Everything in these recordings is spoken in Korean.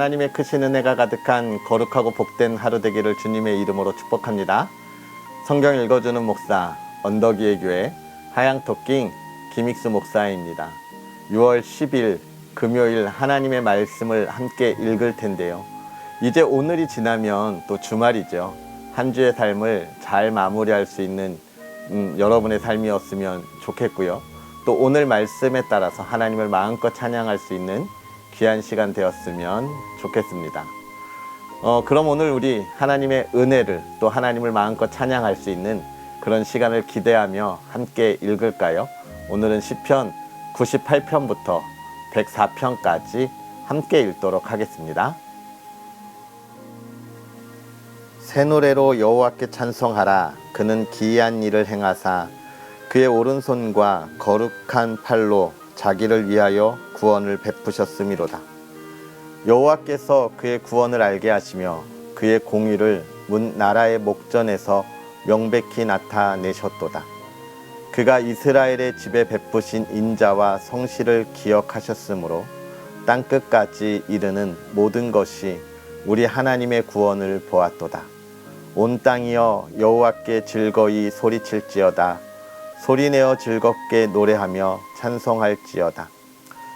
하나님의 크신 은혜가 가득한 거룩하고 복된 하루 되기를 주님의 이름으로 축복합니다. 성경 읽어주는 목사 언덕이의 교회 하양토킹 김익수 목사입니다. 6월 10일 금요일 하나님의 말씀을 함께 읽을 텐데요. 이제 오늘이 지나면 또 주말이죠. 한 주의 삶을 잘 마무리할 수 있는 음, 여러분의 삶이었으면 좋겠고요. 또 오늘 말씀에 따라서 하나님을 마음껏 찬양할 수 있는 귀한 시간 되었으면 좋겠습니다. 어, 그럼 오늘 우리 하나님의 은혜를 또 하나님을 마음껏 찬양할 수 있는 그런 시간을 기대하며 함께 읽을까요? 오늘은 시편 98편부터 104편까지 함께 읽도록 하겠습니다. 새 노래로 여호와께 찬송하라 그는 기이한 일을 행하사 그의 오른손과 거룩한 팔로 자기를 위하여 구원을 베푸셨음이로다. 여호와께서 그의 구원을 알게 하시며 그의 공의를 문 나라의 목전에서 명백히 나타내셨도다. 그가 이스라엘의 집에 베푸신 인자와 성실을 기억하셨으므로 땅 끝까지 이르는 모든 것이 우리 하나님의 구원을 보았도다. 온 땅이여 여호와께 즐거이 소리칠지어다. 소리내어 즐겁게 노래하며 찬송할지어다.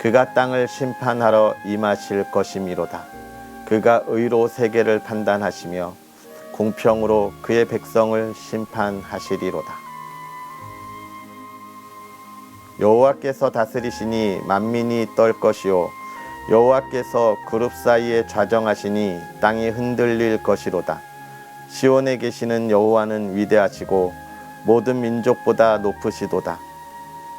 그가 땅을 심판하러 임하실 것이미로다. 그가 의로 세계를 판단하시며 공평으로 그의 백성을 심판하시리로다. 여호와께서 다스리시니 만민이 떨 것이요 여호와께서 그룹 사이에 좌정하시니 땅이 흔들릴 것이로다. 시온에 계시는 여호와는 위대하시고 모든 민족보다 높으시도다.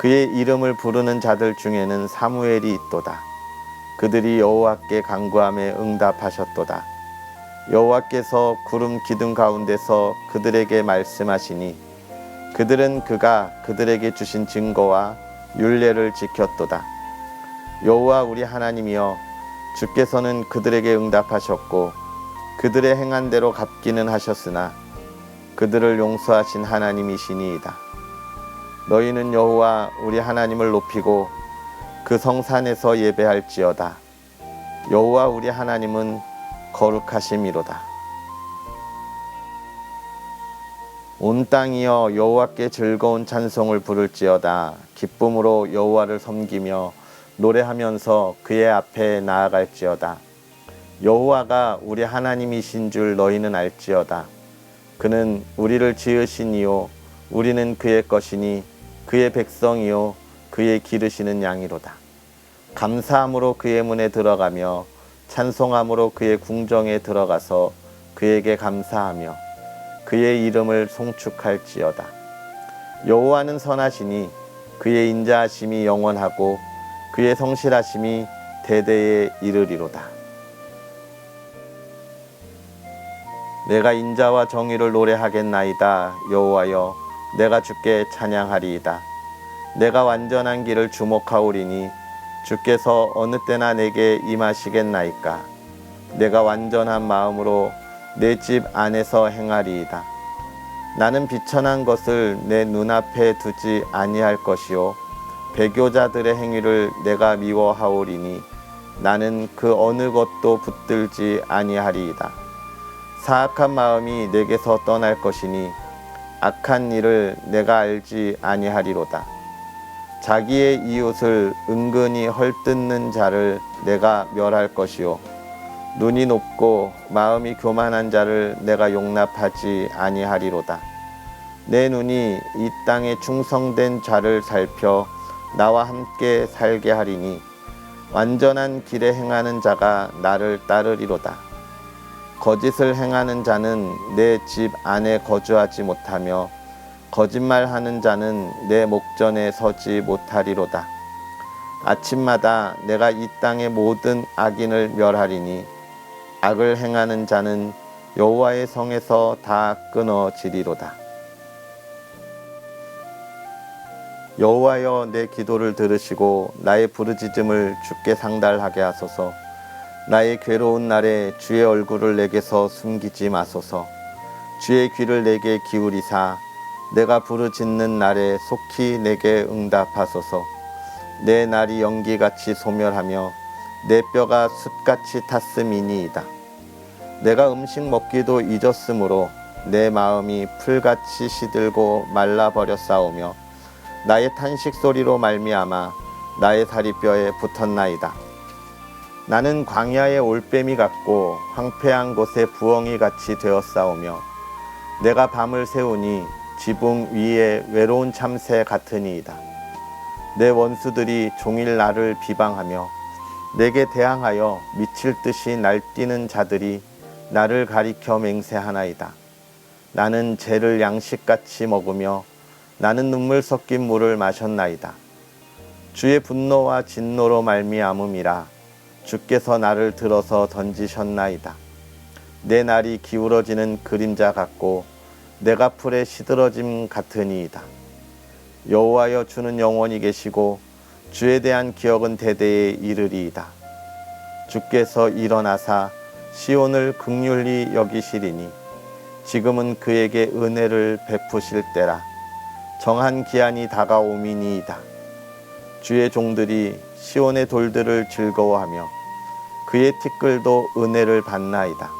그의 이름을 부르는 자들 중에는 사무엘이 있도다. 그들이 여호와께 간구함에 응답하셨도다. 여호와께서 구름 기둥 가운데서 그들에게 말씀하시니 그들은 그가 그들에게 주신 증거와 율례를 지켰도다. 여호와 우리 하나님이여 주께서는 그들에게 응답하셨고 그들의 행한 대로 갚기는 하셨으나 그들을 용서하신 하나님이시니이다. 너희는 여호와 우리 하나님을 높이고 그 성산에서 예배할지어다. 여호와 우리 하나님은 거룩하심이로다. 온 땅이여 여호와께 즐거운 찬송을 부를지어다. 기쁨으로 여호와를 섬기며 노래하면서 그의 앞에 나아갈지어다. 여호와가 우리 하나님이신 줄 너희는 알지어다. 그는 우리를 지으신 이요 우리는 그의 것이니 그의 백성이요 그의 기르시는 양이로다. 감사함으로 그의 문에 들어가며 찬송함으로 그의 궁정에 들어가서 그에게 감사하며 그의 이름을 송축할지어다. 여호와는 선하시니 그의 인자하심이 영원하고 그의 성실하심이 대대에 이르리로다. 내가 인자와 정의를 노래하겠나이다 여호와여 내가 주께 찬양하리이다 내가 완전한 길을 주목하오리니 주께서 어느 때나 내게 임하시겠나이까? 내가 완전한 마음으로 내 집 안에서 행하리이다. 나는 비천한 것을 내 눈앞에 두지 아니할 것이요. 배교자들의 행위를 내가 미워하오리니 나는 그 어느 것도 붙들지 아니하리이다. 사악한 마음이 내게서 떠날 것이니 악한 일을 내가 알지 아니하리로다. 자기의 이웃을 은근히 헐뜯는 자를 내가 멸할 것이요 눈이 높고 마음이 교만한 자를 내가 용납하지 아니하리로다. 내 눈이 이 땅에 충성된 자를 살펴 나와 함께 살게 하리니 완전한 길에 행하는 자가 나를 따르리로다. 거짓을 행하는 자는 내 집 안에 거주하지 못하며 거짓말하는 자는 내 목전에 서지 못하리로다. 아침마다 내가 이 땅의 모든 악인을 멸하리니 악을 행하는 자는 여호와의 성에서 다 끊어지리로다. 여호와여 내 기도를 들으시고 나의 부르짖음을 주께 상달하게 하소서. 나의 괴로운 날에 주의 얼굴을 내게서 숨기지 마소서. 주의 귀를 내게 기울이사 내가 부르짖는 날에 속히 내게 응답하소서. 내 날이 연기같이 소멸하며 내 뼈가 숯같이 탔음이니이다. 내가 음식 먹기도 잊었으므로 내 마음이 풀같이 시들고 말라버렸사오며 나의 탄식 소리로 말미암아 나의 살이 뼈에 붙었나이다. 나는 광야의 올빼미 같고 황폐한 곳에 부엉이 같이 되었사오며 내가 밤을 새우니 지붕 위에 외로운 참새 같으니이다. 내 원수들이 종일 나를 비방하며 내게 대항하여 미칠 듯이 날뛰는 자들이 나를 가리켜 맹세하나이다. 나는 죄를 양식같이 먹으며 나는 눈물 섞인 물을 마셨나이다. 주의 분노와 진노로 말미암음이라 주께서 나를 들어서 던지셨나이다. 내 날이 기울어지는 그림자 같고 내가 풀에 시들어짐 같으니이다. 여호와여 주는 영원히 계시고 주에 대한 기억은 대대에 이르리이다. 주께서 일어나사 시온을 극률히 여기시리니 지금은 그에게 은혜를 베푸실 때라 정한 기한이 다가오미니이다. 주의 종들이 시온의 돌들을 즐거워하며 그의 티끌도 은혜를 받나이다.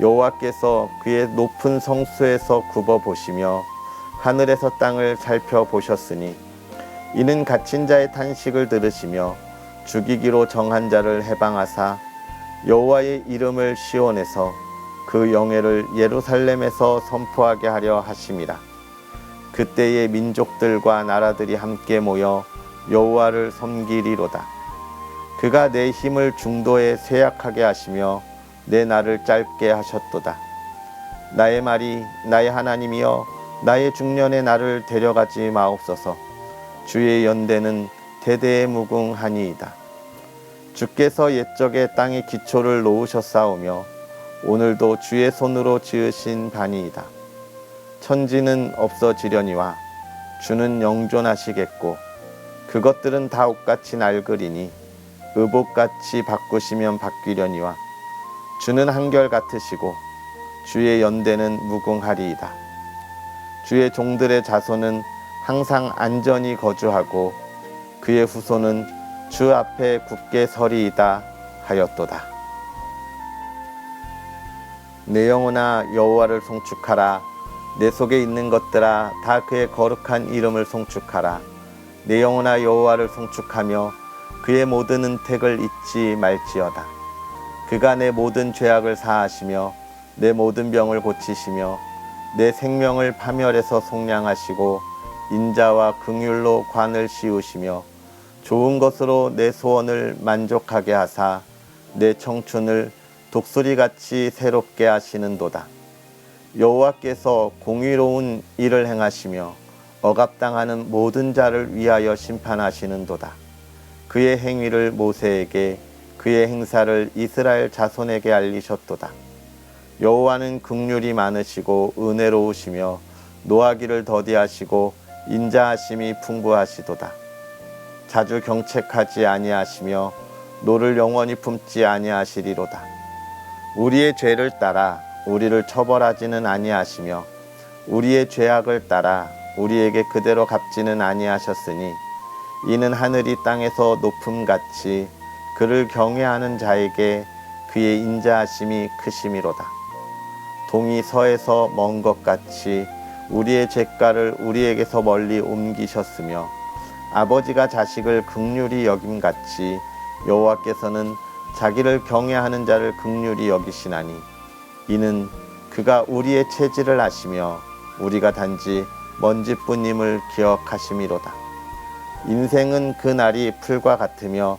여호와께서 그의 높은 성수에서 굽어 보시며 하늘에서 땅을 살펴 보셨으니 이는 갇힌 자의 탄식을 들으시며 죽이기로 정한 자를 해방하사 여호와의 이름을 시온에서 그 영예를 예루살렘에서 선포하게 하려 하심이라. 그때의 민족들과 나라들이 함께 모여 여호와를 섬기리로다. 그가 내 힘을 중도에 쇠약하게 하시며 내 날을 짧게 하셨도다. 나의 말이 나의 하나님이여 나의 중년의 나를 데려가지 마옵소서. 주의 연대는 대대에 무궁하니이다. 주께서 옛적에 땅의 기초를 놓으셨사오며 오늘도 주의 손으로 지으신 반이이다. 천지는 없어지려니와 주는 영존하시겠고 그것들은 다 옷같이 낡으리니 의복같이 바꾸시면 바뀌려니와 주는 한결 같으시고 주의 연대는 무궁하리이다. 주의 종들의 자손은 항상 안전히 거주하고 그의 후손은 주 앞에 굳게 서리이다 하였도다. 내 영혼아 여호와를 송축하라 내 속에 있는 것들아 다 그의 거룩한 이름을 송축하라 내 영혼아 여호와를 송축하며 그의 모든 은택을 잊지 말지어다 그가 내 모든 죄악을 사하시며 내 모든 병을 고치시며 내 생명을 파멸해서 속량하시고 인자와 긍휼로 관을 씌우시며 좋은 것으로 내 소원을 만족하게 하사 내 청춘을 독수리같이 새롭게 하시는도다. 여호와께서 공의로운 일을 행하시며 억압당하는 모든 자를 위하여 심판하시는도다. 그의 행위를 모세에게 그의 행사를 이스라엘 자손에게 알리셨도다. 여호와는 긍휼이 많으시고 은혜로우시며 노하기를 더디하시고 인자하심이 풍부하시도다. 자주 경책하지 아니하시며 노를 영원히 품지 아니하시리로다. 우리의 죄를 따라 우리를 처벌하지는 아니하시며 우리의 죄악을 따라 우리에게 그대로 갚지는 아니하셨으니 이는 하늘이 땅에서 높음 같이 그를 경외하는 자에게 그의 인자하심이 크심이로다. 동이 서에서 먼 것 같이 우리의 죄가를 우리에게서 멀리 옮기셨으며 아버지가 자식을 극률이 여김 같이 여호와께서는 자기를 경외하는 자를 극률이 여기시나니 이는 그가 우리의 체질을 아시며 우리가 단지 먼지뿐임을 기억하심이로다. 인생은 그 날이 풀과 같으며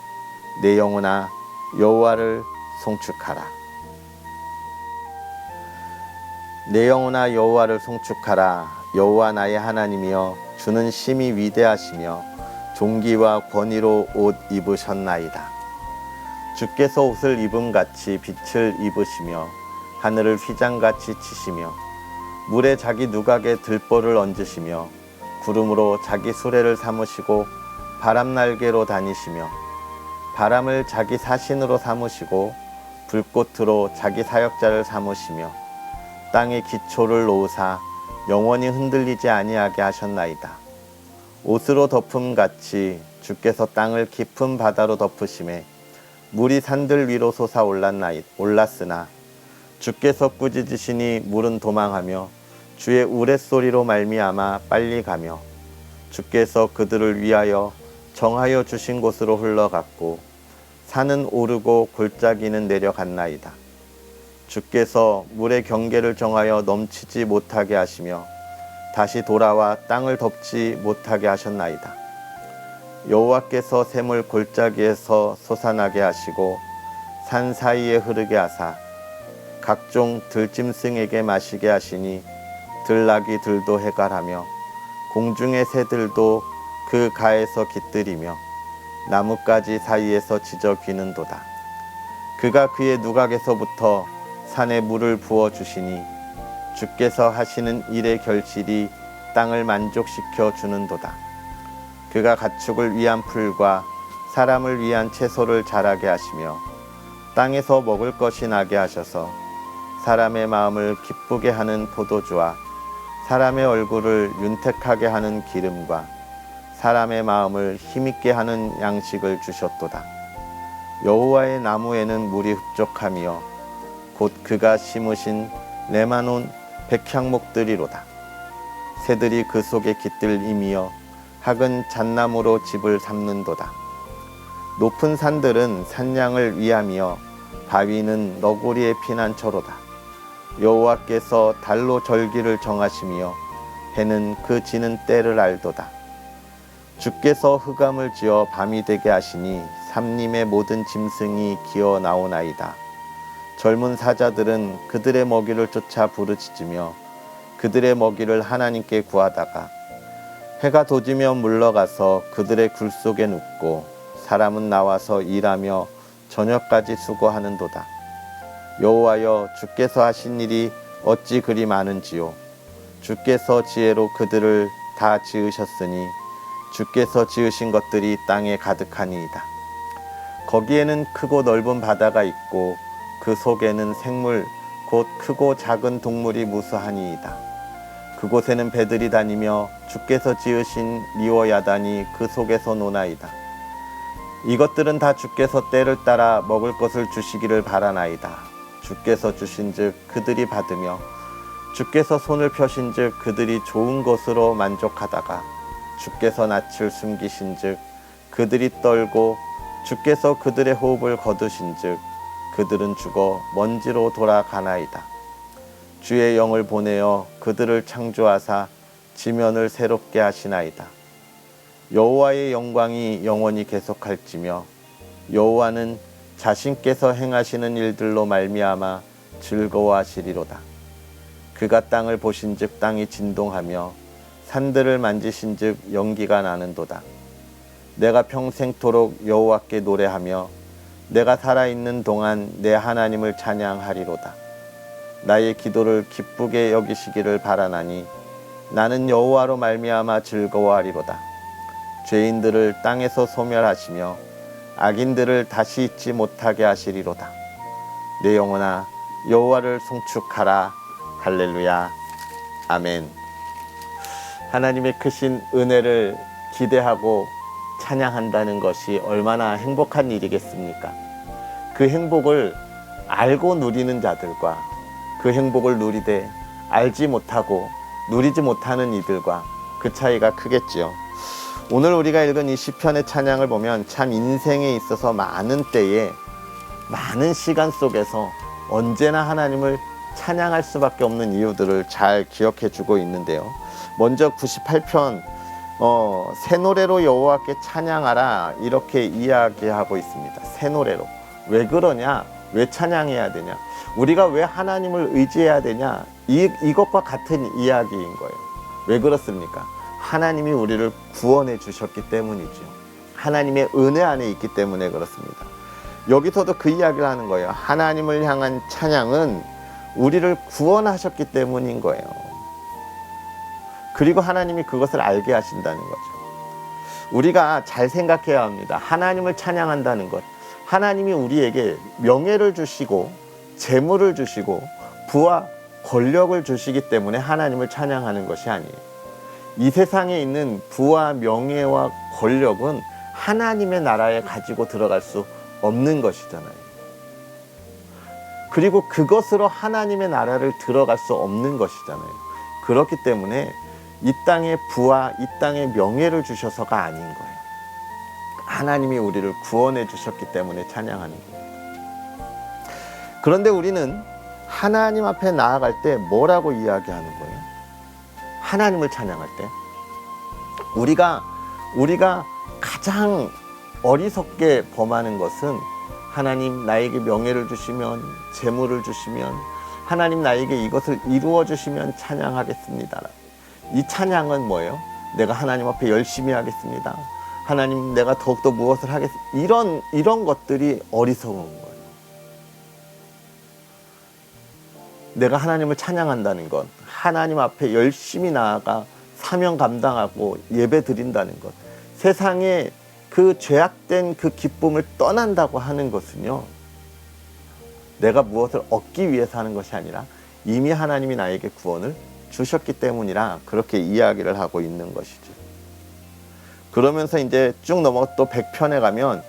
내 영혼아 여호와를 송축하라. 내 영혼아 여호와를 송축하라. 여호와 나의 하나님이여 주는 심히 위대하시며 종기와 권위로 옷 입으셨나이다. 주께서 옷을 입음 같이 빛을 입으시며 하늘을 휘장같이 치시며 물에 자기 누각에 들보를 얹으시며 구름으로 자기 수레를 삼으시고 바람 날개로 다니시며 바람을 자기 사신으로 삼으시고 불꽃으로 자기 사역자를 삼으시며 땅의 기초를 놓으사 영원히 흔들리지 아니하게 하셨나이다. 옷으로 덮음 같이 주께서 땅을 깊은 바다로 덮으심에 물이 산들 위로 솟아 올랐나이 올랐으나 주께서 꾸짖으시니 물은 도망하며 주의 우레소리로 말미암아 빨리 가며 주께서 그들을 위하여 정하여 주신 곳으로 흘러갔고 산은 오르고 골짜기는 내려갔나이다. 주께서 물의 경계를 정하여 넘치지 못하게 하시며 다시 돌아와 땅을 덮지 못하게 하셨나이다. 여호와께서 샘을 골짜기에서 솟아나게 하시고 산 사이에 흐르게 하사 각종 들짐승에게 마시게 하시니 들나귀 들도 해갈하며 공중의 새들도 그 가에서 깃들이며 나뭇가지 사이에서 지저 귀는도다. 그가 그의 누각에서부터 산에 물을 부어 주시니 주께서 하시는 일의 결실이 땅을 만족시켜 주는도다. 그가 가축을 위한 풀과 사람을 위한 채소를 자라게 하시며 땅에서 먹을 것이 나게 하셔서 사람의 마음을 기쁘게 하는 포도주와 사람의 얼굴을 윤택하게 하는 기름과 사람의 마음을 힘있게 하는 양식을 주셨도다. 여호와의 나무에는 물이 흡족하며 곧 그가 심으신 레마논 백향목들이로다. 새들이 그 속에 깃들임이여 학은 잣나무로 집을 삼는도다. 높은 산들은 산양을 위하며 바위는 너구리의 피난처로다. 여호와께서 달로 절기를 정하시며 해는 그 지는 때를 알도다. 주께서 흑암을 지어 밤이 되게 하시니 삼림의 모든 짐승이 기어 나오나이다. 젊은 사자들은 그들의 먹이를 쫓아 부르짖으며 그들의 먹이를 하나님께 구하다가 해가 도지면 물러가서 그들의 굴 속에 눕고 사람은 나와서 일하며 저녁까지 수고하는도다. 여호와여 주께서 하신 일이 어찌 그리 많은지요 주께서 지혜로 그들을 다 지으셨으니 주께서 지으신 것들이 땅에 가득하니이다. 거기에는 크고 넓은 바다가 있고 그 속에는 생물 곧 크고 작은 동물이 무수하니이다. 그곳에는 배들이 다니며 주께서 지으신 리워 야단이 그 속에서 노나이다. 이것들은 다 주께서 때를 따라 먹을 것을 주시기를 바라나이다. 주께서 주신즉 그들이 받으며 주께서 손을 펴신즉 그들이 좋은 것으로 만족하다가 주께서 낯을 숨기신즉 그들이 떨고 주께서 그들의 호흡을 거두신즉 그들은 죽어 먼지로 돌아가나이다. 주의 영을 보내어 그들을 창조하사 지면을 새롭게 하시나이다. 여호와의 영광이 영원히 계속할지며 여호와는 자신께서 행하시는 일들로 말미암아 즐거워하시리로다. 그가 땅을 보신즉 땅이 진동하며 산들을 만지신즉 연기가 나는도다. 내가 평생토록 여호와께 노래하며 내가 살아있는 동안 내 하나님을 찬양하리로다. 나의 기도를 기쁘게 여기시기를 바라나니 나는 여호와로 말미암아 즐거워하리로다. 죄인들을 땅에서 소멸하시며 악인들을 다시 잊지 못하게 하시리로다. 내 영혼아 여호와를 송축하라. 할렐루야. 아멘. 하나님의 크신 은혜를 기대하고 찬양한다는 것이 얼마나 행복한 일이겠습니까? 그 행복을 알고 누리는 자들과 그 행복을 누리되 알지 못하고 누리지 못하는 이들과 그 차이가 크겠지요. 오늘 우리가 읽은 이 시편의 찬양을 보면 참 인생에 있어서 많은 때에 많은 시간 속에서 언제나 하나님을 찬양할 수밖에 없는 이유들을 잘 기억해 주고 있는데요. 먼저 98편 어, 새 노래로 여호와께 찬양하라 이렇게 이야기하고 있습니다. 새 노래로. 왜 그러냐? 왜 찬양해야 되냐? 우리가 왜 하나님을 의지해야 되냐? 이, 이것과 같은 이야기인 거예요. 왜 그렇습니까? 하나님이 우리를 구원해 주셨기 때문이죠. 하나님의 은혜 안에 있기 때문에 그렇습니다. 여기서도 그 이야기를 하는 거예요. 하나님을 향한 찬양은 우리를 구원하셨기 때문인 거예요. 그리고 하나님이 그것을 알게 하신다는 거죠. 우리가 잘 생각해야 합니다. 하나님을 찬양한다는 것. 하나님이 우리에게 명예를 주시고 재물을 주시고 부와 권력을 주시기 때문에 하나님을 찬양하는 것이 아니에요. 이 세상에 있는 부와 명예와 권력은 하나님의 나라에 가지고 들어갈 수 없는 것이잖아요. 그리고 그것으로 하나님의 나라를 들어갈 수 없는 것이잖아요. 그렇기 때문에 이 땅의 부와 이 땅의 명예를 주셔서가 아닌 거예요. 하나님이 우리를 구원해 주셨기 때문에 찬양하는 거예요. 그런데 우리는 하나님 앞에 나아갈 때 뭐라고 이야기하는 거예요? 하나님을 찬양할 때 우리가 우리가 가장 어리석게 범하는 것은 하나님 나에게 명예를 주시면 재물을 주시면 하나님 나에게 이것을 이루어 주시면 찬양하겠습니다. 이 찬양은 뭐예요? 내가 하나님 앞에 열심히 하겠습니다. 하나님 내가 더욱더 무엇을 하겠습니다. 이런 이런 것들이 어리석은 거예요. 내가 하나님을 찬양한다는 건 하나님 앞에 열심히 나아가 사명 감당하고 예배 드린다는 것. 세상에 그 죄악된 그 기쁨을 떠난다고 하는 것은요. 내가 무엇을 얻기 위해서 하는 것이 아니라 이미 하나님이 나에게 구원을 주셨기 때문이라 그렇게 이야기를 하고 있는 것이죠. 그러면서 이제 쭉 넘어 또 100편에 가면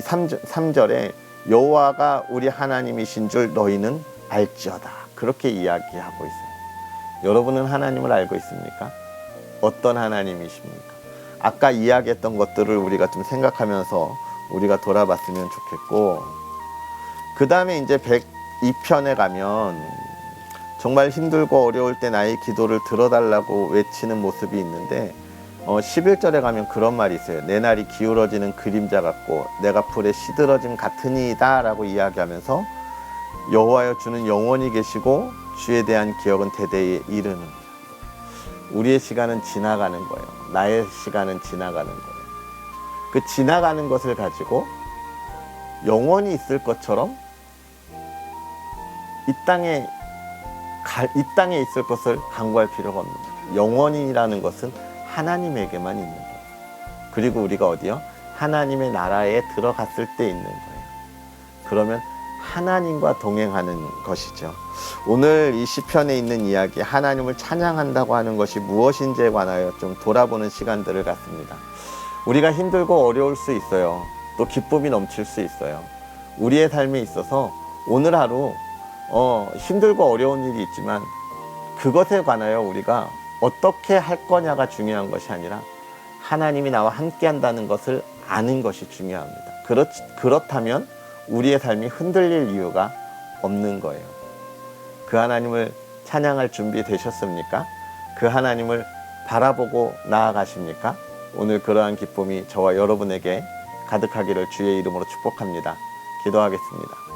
3절 에 여호와가 우리 하나님이신 줄 너희는 알지어다. 그렇게 이야기하고 있어요. 여러분은 하나님을 알고 있습니까? 어떤 하나님이십니까? 아까 이야기했던 것들을 우리가 좀 생각하면서 우리가 돌아봤으면 좋겠고 그 다음에 이제 102편에 가면 정말 힘들고 어려울 때 나의 기도를 들어달라고 외치는 모습이 있는데 어, 11절에 가면 그런 말이 있어요. 내 날이 기울어지는 그림자 같고 내가 풀에 시들어짐 같으니이다 라고 이야기하면서 여호와여 주는 영원히 계시고 주에 대한 기억은 대대에 이르는 우리의 시간은 지나가는 거예요. 나의 시간은 지나가는 거예요. 그 지나가는 것을 가지고 영원히 있을 것처럼 이 땅에 갈- 이 땅에 있을 것을 강구할 필요가 없는 거예요. 영원이라는 것은 하나님에게만 있는 거예요. 그리고 우리가 어디요? 하나님의 나라에 들어갔을 때 있는 거예요. 그러면 하나님과 동행하는 것이죠. 오늘 이 시편에 있는 이야기 하나님을 찬양한다고 하는 것이 무엇인지에 관하여 좀 돌아보는 시간들을 갖습니다. 우리가 힘들고 어려울 수 있어요. 또 기쁨이 넘칠 수 있어요. 우리의 삶에 있어서 오늘 하루 어, 힘들고 어려운 일이 있지만 그것에 관하여 우리가 어떻게 할 거냐가 중요한 것이 아니라 하나님이 나와 함께 한다는 것을 아는 것이 중요합니다. 그렇, 그렇다면 우리의 삶이 흔들릴 이유가 없는 거예요. 그 하나님을 찬양할 준비 되셨습니까? 그 하나님을 바라보고 나아가십니까? 오늘 그러한 기쁨이 저와 여러분에게 가득하기를 주의 이름으로 축복합니다. 기도하겠습니다.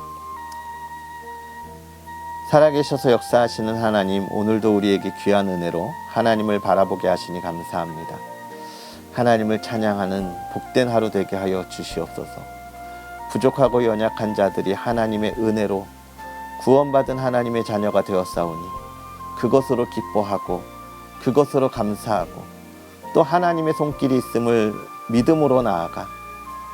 살아계셔서 역사하시는 하나님, 오늘도 우리에게 귀한 은혜로 하나님을 바라보게 하시니 감사합니다. 하나님을 찬양하는 복된 하루 되게 하여 주시옵소서. 부족하고 연약한 자들이 하나님의 은혜로 구원받은 하나님의 자녀가 되었사오니 그것으로 기뻐하고 그것으로 감사하고 또 하나님의 손길이 있음을 믿음으로 나아가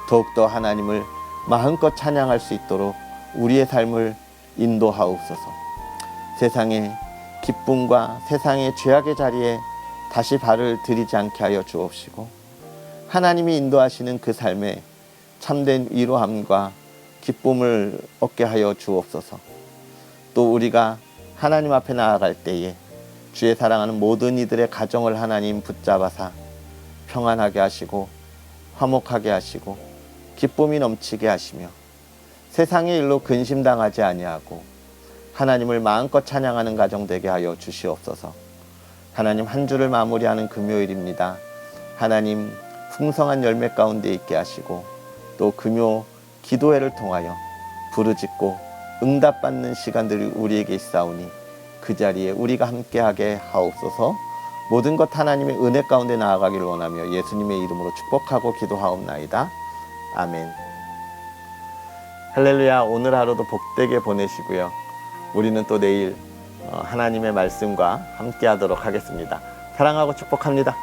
더욱더 하나님을 마음껏 찬양할 수 있도록 우리의 삶을 인도하옵소서. 세상의 기쁨과 세상의 죄악의 자리에 다시 발을 들이지 않게 하여 주옵시고 하나님이 인도하시는 그 삶에 참된 위로함과 기쁨을 얻게 하여 주옵소서. 또 우리가 하나님 앞에 나아갈 때에 주의 사랑하는 모든 이들의 가정을 하나님 붙잡아사 평안하게 하시고 화목하게 하시고 기쁨이 넘치게 하시며 세상의 일로 근심당하지 아니하고 하나님을 마음껏 찬양하는 가정 되게 하여 주시옵소서. 하나님 한 주를 마무리하는 금요일입니다. 하나님 풍성한 열매 가운데 있게 하시고 또 금요 기도회를 통하여 부르짖고 응답받는 시간들이 우리에게 있사오니 그 자리에 우리가 함께하게 하옵소서. 모든 것 하나님의 은혜 가운데 나아가기를 원하며 예수님의 이름으로 축복하고 기도하옵나이다. 아멘. 할렐루야. 오늘 하루도 복되게 보내시고요. 우리는 또 내일 어, 하나님의 말씀과 함께 하도록 하겠습니다. 사랑하고 축복합니다.